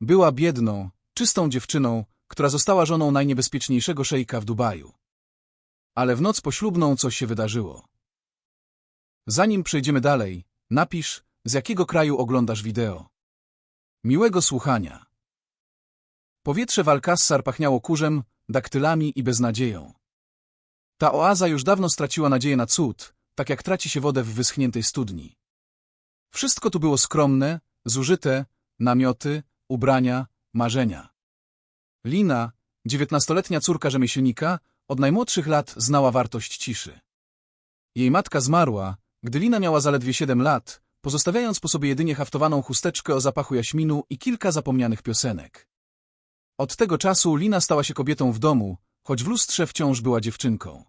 Była biedną, czystą dziewczyną, która została żoną najniebezpieczniejszego szejka w Dubaju. Ale w noc poślubną coś się wydarzyło. Zanim przejdziemy dalej, napisz, z jakiego kraju oglądasz wideo. Miłego słuchania. Powietrze w Alcassar pachniało kurzem, daktylami i beznadzieją. Ta oaza już dawno straciła nadzieję na cud, tak jak traci się wodę w wyschniętej studni. Wszystko tu było skromne, zużyte, namioty, ubrania, marzenia. Lina, dziewiętnastoletnia córka rzemieślnika, od najmłodszych lat znała wartość ciszy. Jej matka zmarła, gdy Lina miała zaledwie siedem lat, pozostawiając po sobie jedynie haftowaną chusteczkę o zapachu jaśminu i kilka zapomnianych piosenek. Od tego czasu Lina stała się kobietą w domu, choć w lustrze wciąż była dziewczynką.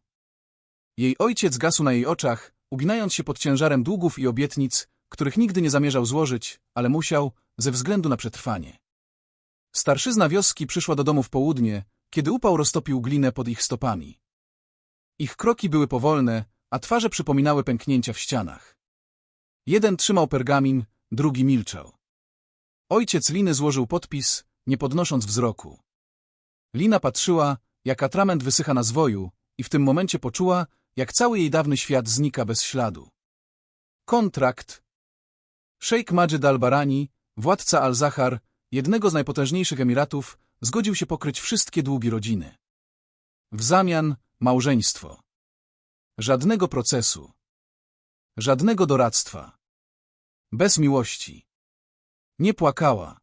Jej ojciec gasł na jej oczach, uginając się pod ciężarem długów i obietnic, których nigdy nie zamierzał złożyć, ale musiał, ze względu na przetrwanie. Starszyzna wioski przyszła do domu w południe, kiedy upał roztopił glinę pod ich stopami. Ich kroki były powolne, a twarze przypominały pęknięcia w ścianach. Jeden trzymał pergamin, drugi milczał. Ojciec Liny złożył podpis, nie podnosząc wzroku. Lina patrzyła, jak atrament wysycha na zwoju i w tym momencie poczuła, jak cały jej dawny świat znika bez śladu. Kontrakt. Szejk Majid al-Barani, władca al-Zahar, jednego z najpotężniejszych emiratów, zgodził się pokryć wszystkie długi rodziny. W zamian małżeństwo. Żadnego procesu. Żadnego doradztwa. Bez miłości. Nie płakała.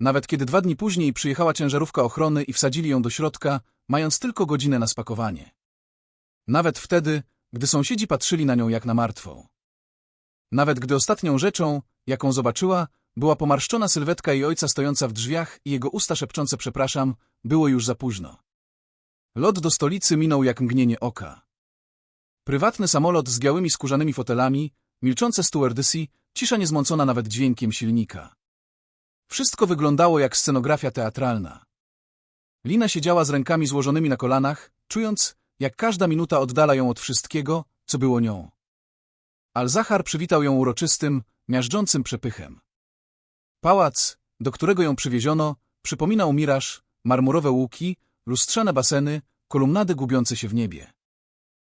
Nawet kiedy dwa dni później przyjechała ciężarówka ochrony i wsadzili ją do środka, mając tylko godzinę na spakowanie. Nawet wtedy, gdy sąsiedzi patrzyli na nią jak na martwą. Nawet gdy ostatnią rzeczą, jaką zobaczyła, była pomarszczona sylwetka jej ojca stojąca w drzwiach i jego usta szepczące przepraszam, było już za późno. Lot do stolicy minął jak mgnienie oka. Prywatny samolot z białymi skórzanymi fotelami, milczące stewardessy, cisza niezmącona nawet dźwiękiem silnika. Wszystko wyglądało jak scenografia teatralna. Lina siedziała z rękami złożonymi na kolanach, czując, jak każda minuta oddala ją od wszystkiego, co było nią. Al-Zahar przywitał ją uroczystym, miażdżącym przepychem. Pałac, do którego ją przywieziono, przypominał miraż, marmurowe łuki, lustrzane baseny, kolumnady gubiące się w niebie.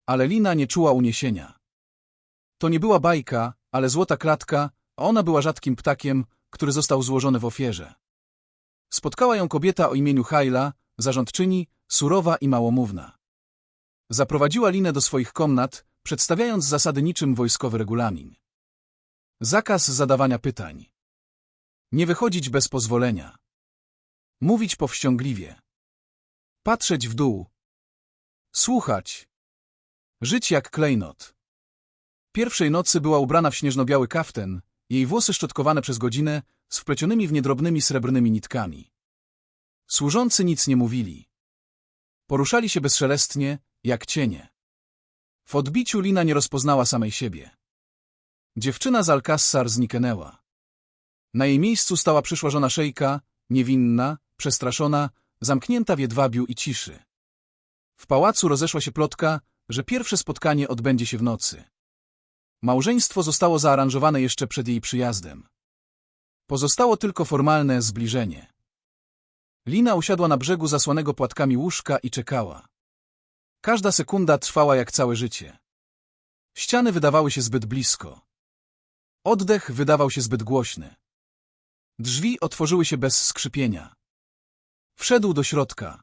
Ale Lina nie czuła uniesienia. To nie była bajka, ale złota klatka, a ona była rzadkim ptakiem, który został złożony w ofierze. Spotkała ją kobieta o imieniu Haila, zarządczyni, surowa i małomówna. Zaprowadziła Linę do swoich komnat, przedstawiając zasady niczym wojskowy regulamin. Zakaz zadawania pytań. Nie wychodzić bez pozwolenia. Mówić powściągliwie. Patrzeć w dół. Słuchać. Żyć jak klejnot. Pierwszej nocy była ubrana w śnieżno-biały jej włosy szczotkowane przez godzinę, z wplecionymi w niedrobnymi srebrnymi nitkami. Służący nic nie mówili. Poruszali się bezszelestnie, jak cienie. W odbiciu Lina nie rozpoznała samej siebie. Dziewczyna z Alcassar zniknęła. Na jej miejscu stała przyszła żona szejka, niewinna, przestraszona, zamknięta w jedwabiu i ciszy. W pałacu rozeszła się plotka, że pierwsze spotkanie odbędzie się w nocy. Małżeństwo zostało zaaranżowane jeszcze przed jej przyjazdem. Pozostało tylko formalne zbliżenie. Lina usiadła na brzegu zasłanego płatkami łóżka i czekała. Każda sekunda trwała jak całe życie. Ściany wydawały się zbyt blisko. Oddech wydawał się zbyt głośny. Drzwi otworzyły się bez skrzypienia. Wszedł do środka.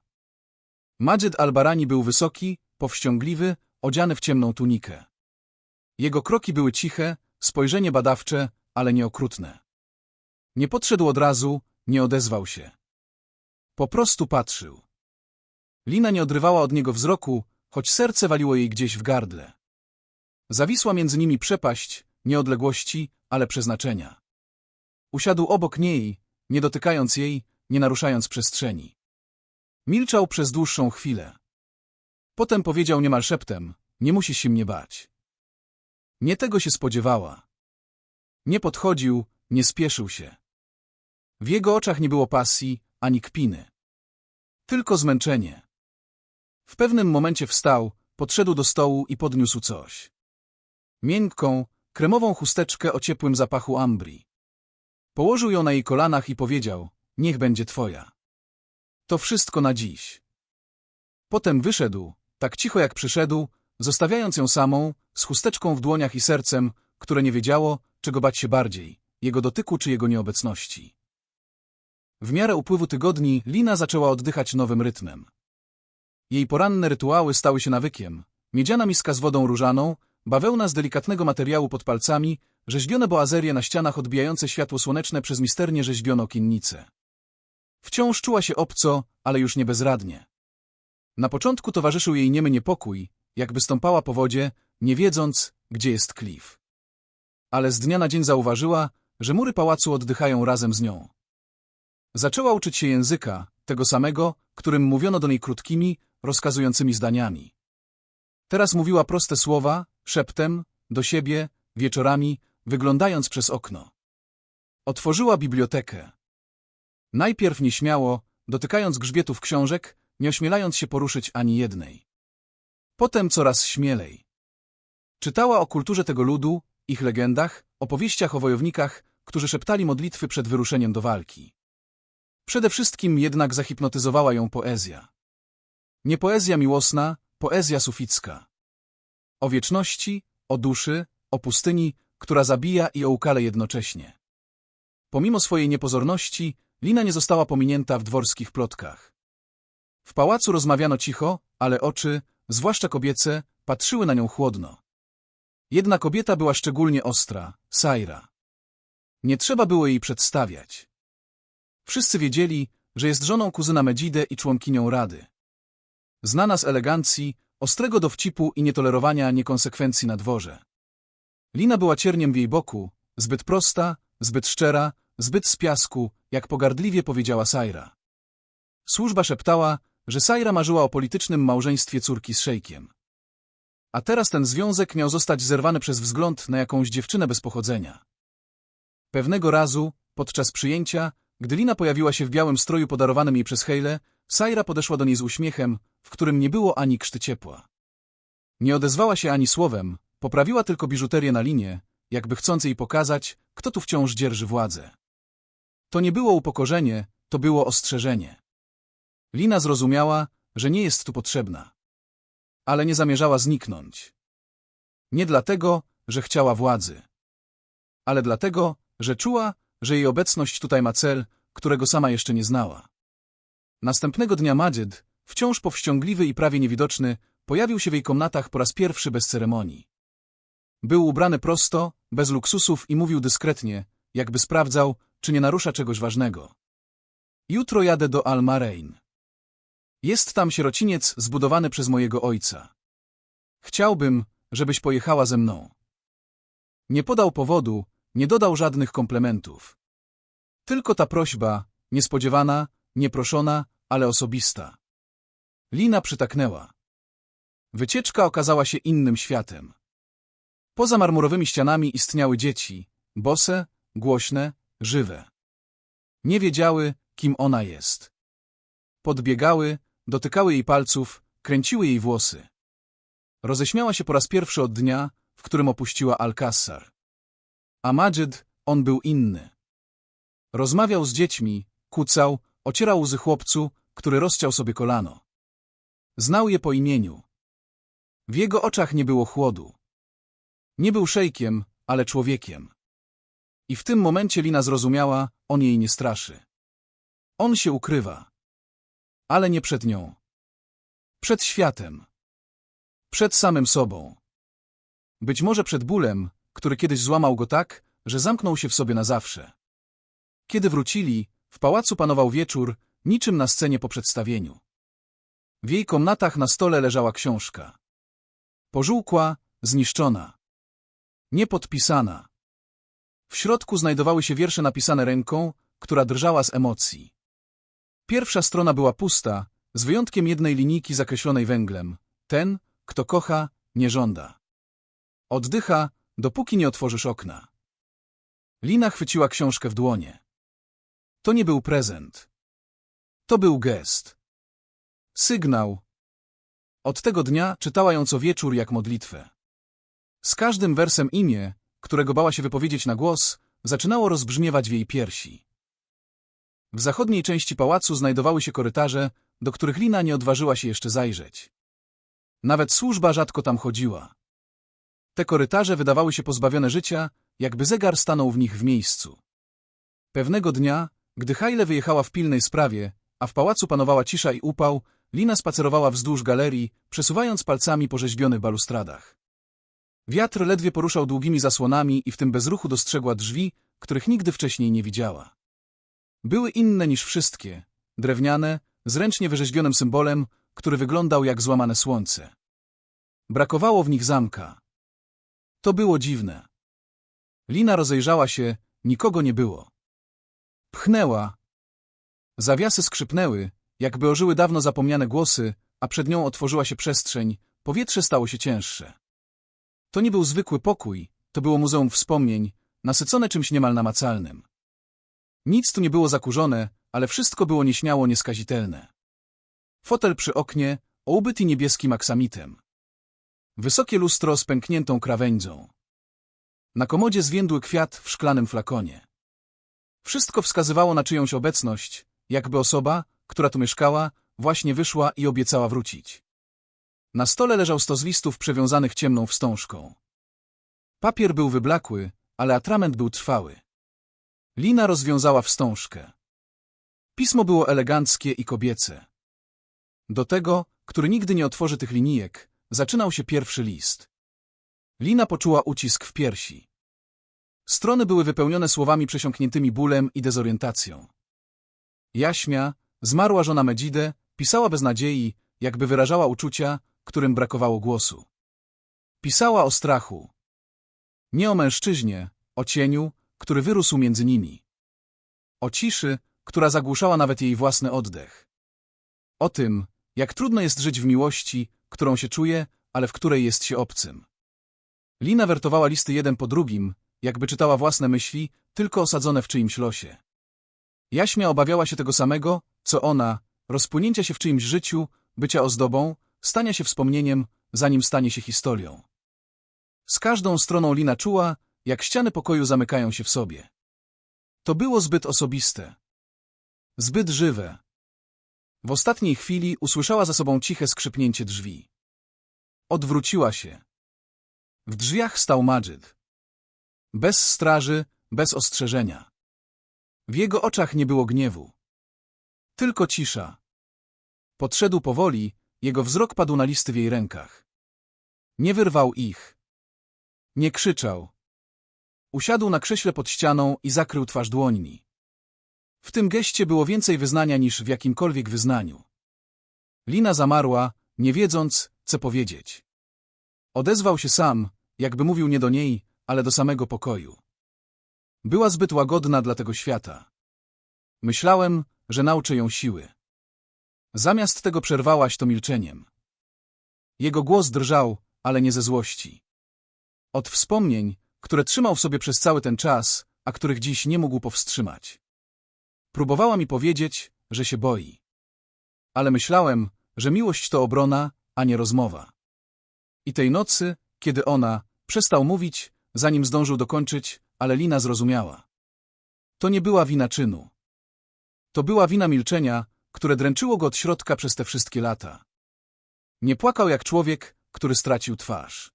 Majid al-Barani był wysoki, powściągliwy, odziany w ciemną tunikę. Jego kroki były ciche, spojrzenie badawcze, ale nieokrutne. Nie podszedł od razu, nie odezwał się. Po prostu patrzył. Lina nie odrywała od niego wzroku, choć serce waliło jej gdzieś w gardle. Zawisła między nimi przepaść, nie odległości, ale przeznaczenia. Usiadł obok niej, nie dotykając jej, nie naruszając przestrzeni. Milczał przez dłuższą chwilę. Potem powiedział niemal szeptem, nie musisz się mnie bać. Nie tego się spodziewała. Nie podchodził, nie spieszył się. W jego oczach nie było pasji, ani kpiny. Tylko zmęczenie. W pewnym momencie wstał, podszedł do stołu i podniósł coś. Miękką, kremową chusteczkę o ciepłym zapachu ambrii. Położył ją na jej kolanach i powiedział, niech będzie twoja. To wszystko na dziś. Potem wyszedł, tak cicho jak przyszedł, zostawiając ją samą, z chusteczką w dłoniach i sercem, które nie wiedziało, czego bać się bardziej, jego dotyku czy jego nieobecności. W miarę upływu tygodni Lina zaczęła oddychać nowym rytmem. Jej poranne rytuały stały się nawykiem. Miedziana miska z wodą różaną, bawełna z delikatnego materiału pod palcami, rzeźbione boazerie na ścianach odbijające światło słoneczne przez misternie rzeźbiono okiennice. Wciąż czuła się obco, ale już nie bezradnie. Na początku towarzyszył jej niemy niepokój, jakby stąpała po wodzie, nie wiedząc, gdzie jest klif. Ale z dnia na dzień zauważyła, że mury pałacu oddychają razem z nią. Zaczęła uczyć się języka, tego samego, którym mówiono do niej krótkimi, rozkazującymi zdaniami. Teraz mówiła proste słowa, szeptem, do siebie, wieczorami, wyglądając przez okno. Otworzyła bibliotekę. Najpierw nieśmiało, dotykając grzbietów książek, nie ośmielając się poruszyć ani jednej. Potem coraz śmielej. Czytała o kulturze tego ludu, ich legendach, opowieściach o wojownikach, którzy szeptali modlitwy przed wyruszeniem do walki. Przede wszystkim jednak zahipnotyzowała ją poezja. Nie poezja miłosna, poezja suficka. O wieczności, o duszy, o pustyni, która zabija i o ukale jednocześnie. Pomimo swojej niepozorności, Lina nie została pominięta w dworskich plotkach. W pałacu rozmawiano cicho, ale oczy, zwłaszcza kobiece, patrzyły na nią chłodno. Jedna kobieta była szczególnie ostra, Saira. Nie trzeba było jej przedstawiać. Wszyscy wiedzieli, że jest żoną kuzyna Medzidę i członkinią Rady. Znana z elegancji, ostrego dowcipu i nietolerowania niekonsekwencji na dworze. Lina była cierniem w jej boku, zbyt prosta, zbyt szczera, zbyt z piasku, jak pogardliwie powiedziała Saira. Służba szeptała, że Saira marzyła o politycznym małżeństwie córki z szejkiem. A teraz ten związek miał zostać zerwany przez wzgląd na jakąś dziewczynę bez pochodzenia. Pewnego razu, podczas przyjęcia, gdy Lina pojawiła się w białym stroju podarowanym jej przez Hejle, Saira podeszła do niej z uśmiechem, w którym nie było ani krzty ciepła. Nie odezwała się ani słowem, poprawiła tylko biżuterię na linie, jakby chcąc jej pokazać, kto tu wciąż dzierży władzę. To nie było upokorzenie, to było ostrzeżenie. Lina zrozumiała, że nie jest tu potrzebna. Ale nie zamierzała zniknąć. Nie dlatego, że chciała władzy. Ale dlatego, że czuła, że jej obecność tutaj ma cel, którego sama jeszcze nie znała. Następnego dnia Madzid, wciąż powściągliwy i prawie niewidoczny, pojawił się w jej komnatach po raz pierwszy bez ceremonii. Był ubrany prosto, bez luksusów i mówił dyskretnie, jakby sprawdzał, czy nie narusza czegoś ważnego. Jutro jadę do Al-Marein. Jest tam sierociniec zbudowany przez mojego ojca. Chciałbym, żebyś pojechała ze mną. Nie podał powodu, nie dodał żadnych komplementów. Tylko ta prośba, niespodziewana, nieproszona, ale osobista. Lina przytaknęła. Wycieczka okazała się innym światem. Poza marmurowymi ścianami istniały dzieci, bose, głośne, żywe. Nie wiedziały, kim ona jest. Podbiegały, dotykały jej palców, kręciły jej włosy. Roześmiała się po raz pierwszy od dnia, w którym opuściła Alcassar. A Majid, on był inny. Rozmawiał z dziećmi, kucał, ocierał łzy chłopcu, który rozciął sobie kolano. Znał je po imieniu. W jego oczach nie było chłodu. Nie był szejkiem, ale człowiekiem. I w tym momencie Lina zrozumiała, on jej nie straszy. On się ukrywa. Ale nie przed nią. Przed światem. Przed samym sobą. Być może przed bólem, który kiedyś złamał go tak, że zamknął się w sobie na zawsze. Kiedy wrócili, w pałacu panował wieczór, niczym na scenie po przedstawieniu. W jej komnatach na stole leżała książka. Pożółkła, zniszczona. Niepodpisana. W środku znajdowały się wiersze napisane ręką, która drżała z emocji. Pierwsza strona była pusta, z wyjątkiem jednej linijki zakreślonej węglem. Ten, kto kocha, nie żąda. Oddycha, dopóki nie otworzysz okna. Lina chwyciła książkę w dłonie. To nie był prezent. To był gest. Sygnał. Od tego dnia czytała ją co wieczór jak modlitwę. Z każdym wersem imię, którego bała się wypowiedzieć na głos, zaczynało rozbrzmiewać w jej piersi. W zachodniej części pałacu znajdowały się korytarze, do których Lina nie odważyła się jeszcze zajrzeć. Nawet służba rzadko tam chodziła. Te korytarze wydawały się pozbawione życia, jakby zegar stanął w nich w miejscu. Pewnego dnia, gdy Hajle wyjechała w pilnej sprawie, a w pałacu panowała cisza i upał, Lina spacerowała wzdłuż galerii, przesuwając palcami po rzeźbionych balustradach. Wiatr ledwie poruszał długimi zasłonami i w tym bezruchu dostrzegła drzwi, których nigdy wcześniej nie widziała. Były inne niż wszystkie, drewniane, z ręcznie wyrzeźbionym symbolem, który wyglądał jak złamane słońce. Brakowało w nich zamka. To było dziwne. Lina rozejrzała się, nikogo nie było. Pchnęła. Zawiasy skrzypnęły, jakby ożyły dawno zapomniane głosy, a przed nią otworzyła się przestrzeń, powietrze stało się cięższe. To nie był zwykły pokój, to było muzeum wspomnień, nasycone czymś niemal namacalnym. Nic tu nie było zakurzone, ale wszystko było nieśmiało nieskazitelne. Fotel przy oknie, obyty niebieskim aksamitem. Wysokie lustro z pękniętą krawędzią. Na komodzie zwiędły kwiat w szklanym flakonie. Wszystko wskazywało na czyjąś obecność, jakby osoba, która tu mieszkała, właśnie wyszła i obiecała wrócić. Na stole leżał stos listów przewiązanych ciemną wstążką. Papier był wyblakły, ale atrament był trwały. Lina rozwiązała wstążkę. Pismo było eleganckie i kobiece. Do tego, który nigdy nie otworzy tych linijek, zaczynał się pierwszy list. Lina poczuła ucisk w piersi. Strony były wypełnione słowami przesiąkniętymi bólem i dezorientacją. Jaśmia, zmarła żona Medzidę, pisała bez nadziei, jakby wyrażała uczucia, którym brakowało głosu. Pisała o strachu. Nie o mężczyźnie, o cieniu, który wyrósł między nimi. O ciszy, która zagłuszała nawet jej własny oddech. O tym, jak trudno jest żyć w miłości, którą się czuje, ale w której jest się obcym. Lina wertowała listy jeden po drugim, jakby czytała własne myśli, tylko osadzone w czyimś losie. Jaśmia obawiała się tego samego, co ona, rozpłynięcia się w czyimś życiu, bycia ozdobą, stania się wspomnieniem, zanim stanie się historią. Z każdą stroną Lina czuła, jak ściany pokoju zamykają się w sobie. To było zbyt osobiste. Zbyt żywe. W ostatniej chwili usłyszała za sobą ciche skrzypnięcie drzwi. Odwróciła się. W drzwiach stał Madżyd. Bez straży, bez ostrzeżenia. W jego oczach nie było gniewu. Tylko cisza. Podszedł powoli, jego wzrok padł na listy w jej rękach. Nie wyrwał ich. Nie krzyczał. Usiadł na krześle pod ścianą i zakrył twarz dłońmi. W tym geście było więcej wyznania niż w jakimkolwiek wyznaniu. Lina zamarła, nie wiedząc, co powiedzieć. Odezwał się sam, jakby mówił nie do niej, ale do samego pokoju. Była zbyt łagodna dla tego świata. Myślałem, że nauczę ją siły. Zamiast tego przerwałaś to milczeniem. Jego głos drżał, ale nie ze złości. Od wspomnień, które trzymał w sobie przez cały ten czas, a których dziś nie mógł powstrzymać. Próbowała mi powiedzieć, że się boi. Ale myślałem, że miłość to obrona, a nie rozmowa. I tej nocy, kiedy ona przestał mówić, zanim zdążył dokończyć, ale Lina zrozumiała. To nie była wina czynu. To była wina milczenia, które dręczyło go od środka przez te wszystkie lata. Nie płakał jak człowiek, który stracił twarz.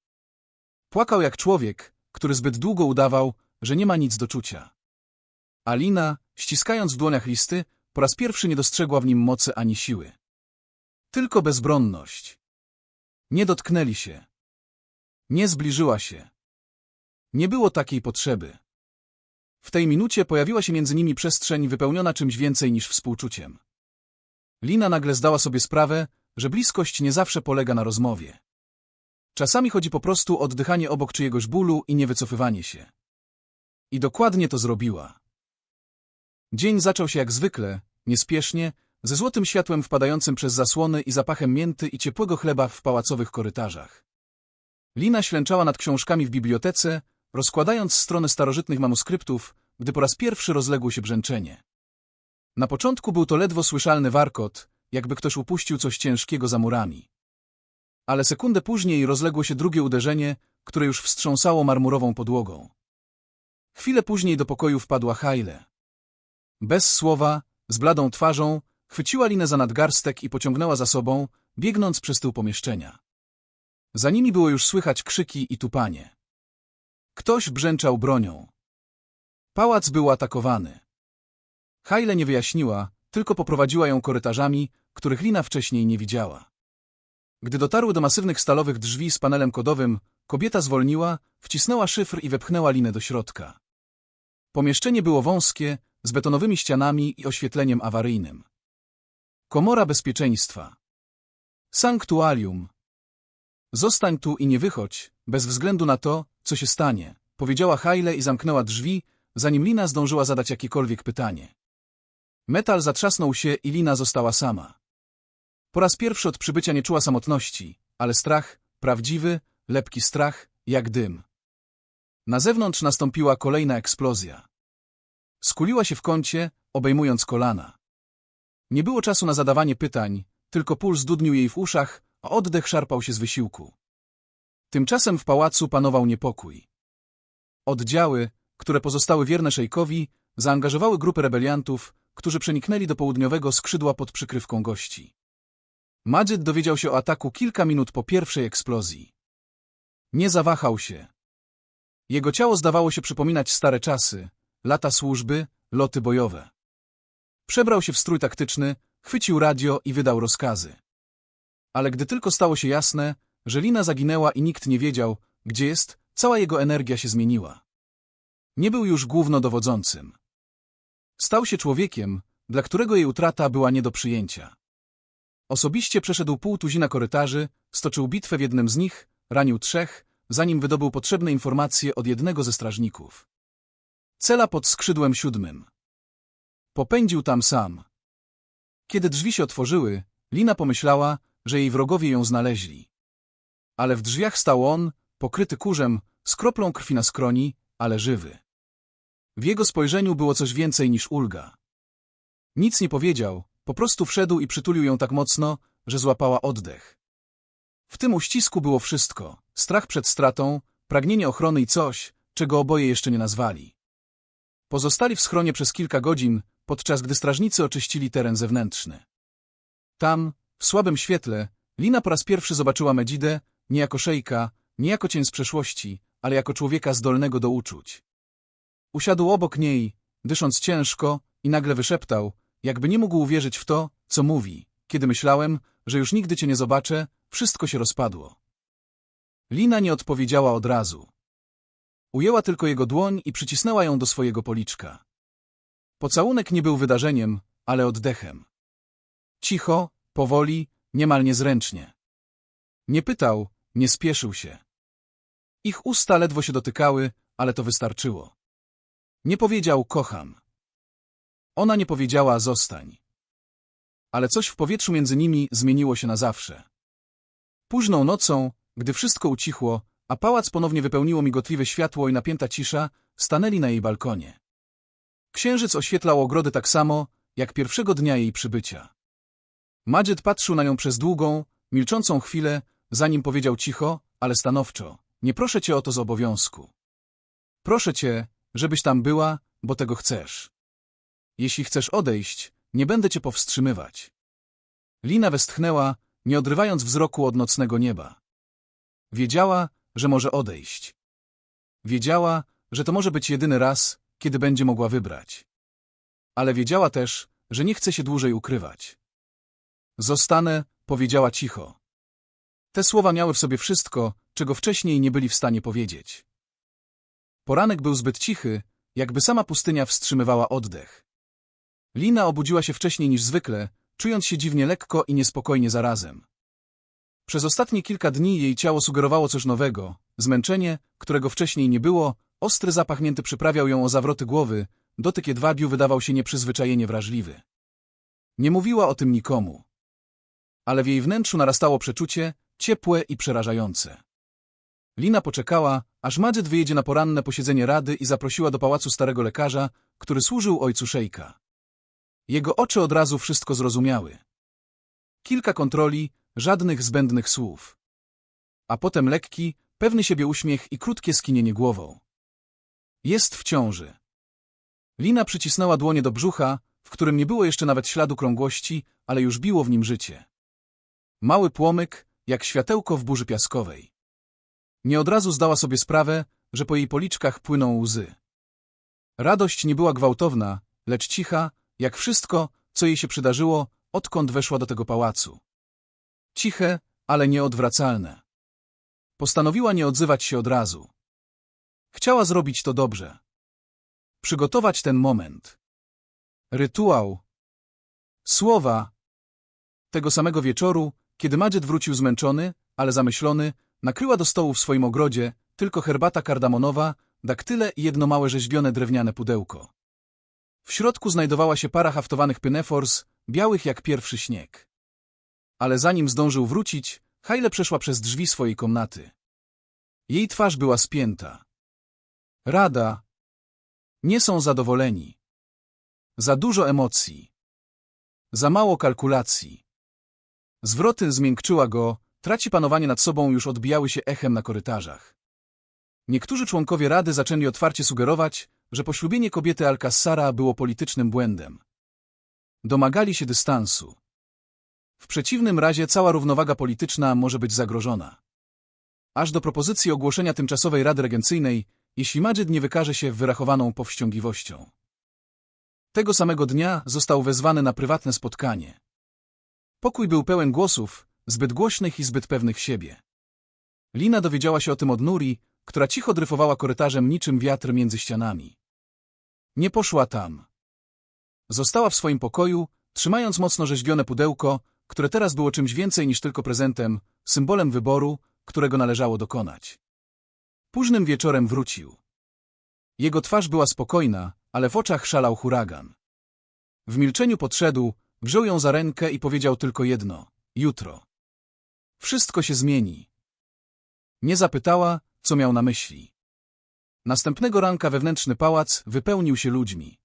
Płakał jak człowiek, który zbyt długo udawał, że nie ma nic do czucia. Alina, ściskając w dłoniach listy, po raz pierwszy nie dostrzegła w nim mocy ani siły. Tylko bezbronność. Nie dotknęli się. Nie zbliżyła się. Nie było takiej potrzeby. W tej minucie pojawiła się między nimi przestrzeń wypełniona czymś więcej niż współczuciem. Lina nagle zdała sobie sprawę, że bliskość nie zawsze polega na rozmowie. Czasami chodzi po prostu o oddychanie obok czyjegoś bólu i niewycofywanie się. I dokładnie to zrobiła. Dzień zaczął się jak zwykle, niespiesznie, ze złotym światłem wpadającym przez zasłony i zapachem mięty i ciepłego chleba w pałacowych korytarzach. Lina ślęczała nad książkami w bibliotece, rozkładając strony starożytnych manuskryptów, gdy po raz pierwszy rozległo się brzęczenie. Na początku był to ledwo słyszalny warkot, jakby ktoś upuścił coś ciężkiego za murami. Ale sekundę później rozległo się drugie uderzenie, które już wstrząsało marmurową podłogą. Chwilę później do pokoju wpadła Haile. Bez słowa, z bladą twarzą, chwyciła linę za nadgarstek i pociągnęła za sobą, biegnąc przez tył pomieszczenia. Za nimi było już słychać krzyki i tupanie. Ktoś brzęczał bronią. Pałac był atakowany. Haile nie wyjaśniła, tylko poprowadziła ją korytarzami, których Lina wcześniej nie widziała. Gdy dotarły do masywnych stalowych drzwi z panelem kodowym, kobieta zwolniła, wcisnęła szyfr i wepchnęła linę do środka. Pomieszczenie było wąskie, z betonowymi ścianami i oświetleniem awaryjnym. Komora bezpieczeństwa. Sanktuarium. Zostań tu i nie wychodź, bez względu na to, co się stanie, powiedziała Haile i zamknęła drzwi, zanim Lina zdążyła zadać jakiekolwiek pytanie. Metal zatrzasnął się i Lina została sama. Po raz pierwszy od przybycia nie czuła samotności, ale strach, prawdziwy, lepki strach, jak dym. Na zewnątrz nastąpiła kolejna eksplozja. Skuliła się w kącie, obejmując kolana. Nie było czasu na zadawanie pytań, tylko puls dudnił jej w uszach, a oddech szarpał się z wysiłku. Tymczasem w pałacu panował niepokój. Oddziały, które pozostały wierne szejkowi, zaangażowały grupy rebeliantów, którzy przeniknęli do południowego skrzydła pod przykrywką gości. Majid dowiedział się o ataku kilka minut po pierwszej eksplozji. Nie zawahał się. Jego ciało zdawało się przypominać stare czasy, lata służby, loty bojowe. Przebrał się w strój taktyczny, chwycił radio i wydał rozkazy. Ale gdy tylko stało się jasne, że Lina zaginęła i nikt nie wiedział, gdzie jest, cała jego energia się zmieniła. Nie był już głównodowodzącym. Stał się człowiekiem, dla którego jej utrata była nie do przyjęcia. Osobiście przeszedł pół tuzina korytarzy, stoczył bitwę w jednym z nich, ranił trzech, zanim wydobył potrzebne informacje od jednego ze strażników. Cela pod skrzydłem siódmym. Popędził tam sam. Kiedy drzwi się otworzyły, Lina pomyślała, że jej wrogowie ją znaleźli. Ale w drzwiach stał on, pokryty kurzem, z kroplą krwi na skroni, ale żywy. W jego spojrzeniu było coś więcej niż ulga. Nic nie powiedział, po prostu wszedł i przytulił ją tak mocno, że złapała oddech. W tym uścisku było wszystko. Strach przed stratą, pragnienie ochrony i coś, czego oboje jeszcze nie nazwali. Pozostali w schronie przez kilka godzin, podczas gdy strażnicy oczyścili teren zewnętrzny. Tam, w słabym świetle, Lina po raz pierwszy zobaczyła Medzidę nie jako szejka, nie jako cień z przeszłości, ale jako człowieka zdolnego do uczuć. Usiadł obok niej, dysząc ciężko i nagle wyszeptał, jakby nie mógł uwierzyć w to, co mówi. Kiedy myślałem, że już nigdy cię nie zobaczę, wszystko się rozpadło. Lina nie odpowiedziała od razu. Ujęła tylko jego dłoń i przycisnęła ją do swojego policzka. Pocałunek nie był wydarzeniem, ale oddechem. Cicho, powoli, niemal niezręcznie. Nie pytał, nie spieszył się. Ich usta ledwo się dotykały, ale to wystarczyło. Nie powiedział kocham. Ona nie powiedziała zostań. Ale coś w powietrzu między nimi zmieniło się na zawsze. Późną nocą, gdy wszystko ucichło, a pałac ponownie wypełniło migotliwe światło i napięta cisza, stanęli na jej balkonie. Księżyc oświetlał ogrody tak samo, jak pierwszego dnia jej przybycia. Majed patrzył na nią przez długą, milczącą chwilę, zanim powiedział cicho, ale stanowczo. Nie proszę cię o to z obowiązku. Proszę cię, żebyś tam była, bo tego chcesz. Jeśli chcesz odejść, nie będę cię powstrzymywać. Lina westchnęła, nie odrywając wzroku od nocnego nieba. Wiedziała, że może odejść. Wiedziała, że to może być jedyny raz, kiedy będzie mogła wybrać. Ale wiedziała też, że nie chce się dłużej ukrywać. Zostanę, powiedziała cicho. Te słowa miały w sobie wszystko, czego wcześniej nie byli w stanie powiedzieć. Poranek był zbyt cichy, jakby sama pustynia wstrzymywała oddech. Lina obudziła się wcześniej niż zwykle, czując się dziwnie lekko i niespokojnie zarazem. Przez ostatnie kilka dni jej ciało sugerowało coś nowego, zmęczenie, którego wcześniej nie było, ostry zapach mięty przyprawiał ją o zawroty głowy, dotyk jedwabiu wydawał się nieprzyzwyczajenie wrażliwy. Nie mówiła o tym nikomu. Ale w jej wnętrzu narastało przeczucie, ciepłe i przerażające. Lina poczekała, aż Madżet wyjedzie na poranne posiedzenie rady i zaprosiła do pałacu starego lekarza, który służył ojcu szejka. Jego oczy od razu wszystko zrozumiały. Kilka kontroli, żadnych zbędnych słów. A potem lekki, pewny siebie uśmiech i krótkie skinienie głową. Jest w ciąży. Lina przycisnęła dłonie do brzucha, w którym nie było jeszcze nawet śladu krągłości, ale już biło w nim życie. Mały płomyk, jak światełko w burzy piaskowej. Nie od razu zdała sobie sprawę, że po jej policzkach płyną łzy. Radość nie była gwałtowna, lecz cicha, jak wszystko, co jej się przydarzyło, odkąd weszła do tego pałacu. Ciche, ale nieodwracalne. Postanowiła nie odzywać się od razu. Chciała zrobić to dobrze. Przygotować ten moment. Rytuał. Słowa. Tego samego wieczoru, kiedy Madżet wrócił zmęczony, ale zamyślony, nakryła do stołu w swoim ogrodzie tylko herbata kardamonowa, daktyle i jedno małe rzeźbione drewniane pudełko. W środku znajdowała się para haftowanych pynefors, białych jak pierwszy śnieg. Ale zanim zdążył wrócić, Hajle przeszła przez drzwi swojej komnaty. Jej twarz była spięta. Rada. Nie są zadowoleni. Za dużo emocji. Za mało kalkulacji. Zwroty zmiękczyła go, traci panowanie nad sobą już odbijały się echem na korytarzach. Niektórzy członkowie Rady zaczęli otwarcie sugerować, że poślubienie kobiety Alcassara było politycznym błędem. Domagali się dystansu. W przeciwnym razie cała równowaga polityczna może być zagrożona. Aż do propozycji ogłoszenia tymczasowej Rady Regencyjnej, jeśli Madżyd nie wykaże się wyrachowaną powściągliwością. Tego samego dnia został wezwany na prywatne spotkanie. Pokój był pełen głosów, zbyt głośnych i zbyt pewnych siebie. Lina dowiedziała się o tym od Nuri, która cicho dryfowała korytarzem niczym wiatr między ścianami. Nie poszła tam. Została w swoim pokoju, trzymając mocno rzeźbione pudełko, które teraz było czymś więcej niż tylko prezentem, symbolem wyboru, którego należało dokonać. Późnym wieczorem wrócił. Jego twarz była spokojna, ale w oczach szalał huragan. W milczeniu podszedł, wziął ją za rękę i powiedział tylko jedno – jutro. Wszystko się zmieni. Nie zapytała, co miał na myśli. Następnego ranka wewnętrzny pałac wypełnił się ludźmi.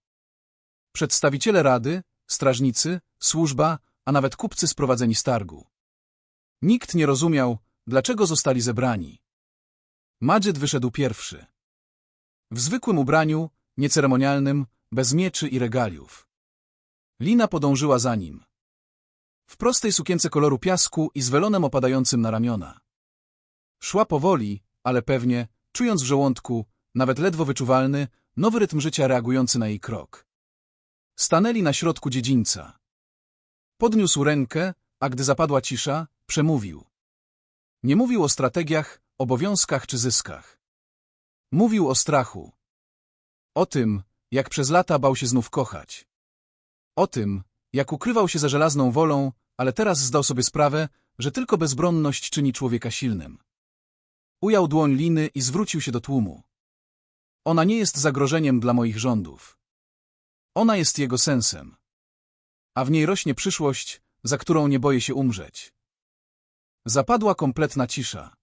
Przedstawiciele rady, strażnicy, służba, a nawet kupcy sprowadzeni z targu. Nikt nie rozumiał, dlaczego zostali zebrani. Madżyd wyszedł pierwszy. W zwykłym ubraniu, nieceremonialnym, bez mieczy i regaliów. Lina podążyła za nim. W prostej sukience koloru piasku i z welonem opadającym na ramiona. Szła powoli, ale pewnie, czując w żołądku, nawet ledwo wyczuwalny, nowy rytm życia reagujący na jej krok. Stanęli na środku dziedzińca. Podniósł rękę, a gdy zapadła cisza, przemówił. Nie mówił o strategiach, obowiązkach czy zyskach. Mówił o strachu. O tym, jak przez lata bał się znów kochać. O tym, jak ukrywał się za żelazną wolą, ale teraz zdał sobie sprawę, że tylko bezbronność czyni człowieka silnym. Ujął dłoń liny i zwrócił się do tłumu. Ona nie jest zagrożeniem dla moich rządów. Ona jest jego sensem. A w niej rośnie przyszłość, za którą nie boję się umrzeć. Zapadła kompletna cisza.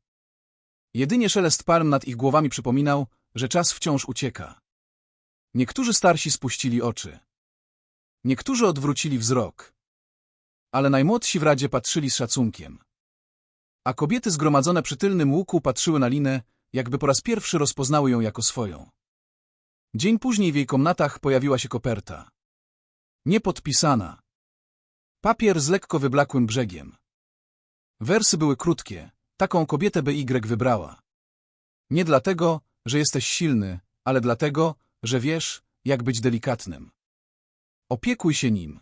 Jedynie szelest palm nad ich głowami przypominał, że czas wciąż ucieka. Niektórzy starsi spuścili oczy. Niektórzy odwrócili wzrok. Ale najmłodsi w radzie patrzyli z szacunkiem. A kobiety zgromadzone przy tylnym łuku patrzyły na Linę, jakby po raz pierwszy rozpoznały ją jako swoją. Dzień później w jej komnatach pojawiła się koperta. Niepodpisana. Papier z lekko wyblakłym brzegiem. Wersy były krótkie, taką kobietę by Y wybrała. Nie dlatego, że jesteś silny, ale dlatego, że wiesz, jak być delikatnym. Opiekuj się nim.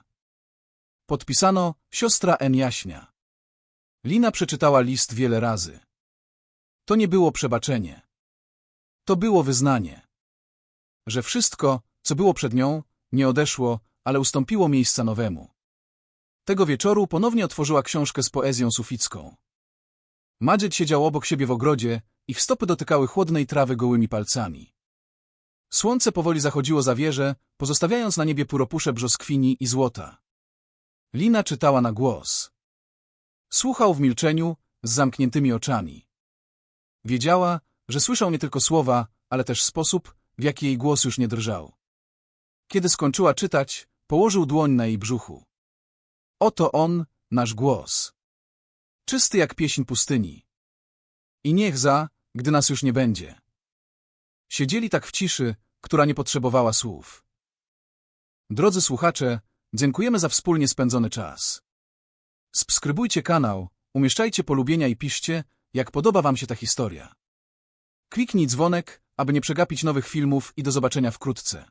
Podpisano siostra N. Jaśnia. Lina przeczytała list wiele razy. To nie było przebaczenie. To było wyznanie. Że wszystko, co było przed nią, nie odeszło, ale ustąpiło miejsca nowemu. Tego wieczoru ponownie otworzyła książkę z poezją suficką. Madżyd siedział obok siebie w ogrodzie, ich stopy dotykały chłodnej trawy gołymi palcami. Słońce powoli zachodziło za wieżę, pozostawiając na niebie puropusze brzoskwini i złota. Lina czytała na głos. Słuchał w milczeniu, z zamkniętymi oczami. Wiedziała, że słyszał nie tylko słowa, ale też sposób, w jaki jej głos już nie drżał. Kiedy skończyła czytać, położył dłoń na jej brzuchu. Oto on, nasz głos. Czysty jak pieśń pustyni. I niech za, gdy nas już nie będzie. Siedzieli tak w ciszy, która nie potrzebowała słów. Drodzy słuchacze, dziękujemy za wspólnie spędzony czas. Subskrybujcie kanał, umieszczajcie polubienia i piszcie, jak podoba wam się ta historia. Kliknij dzwonek, aby nie przegapić nowych filmów i do zobaczenia wkrótce.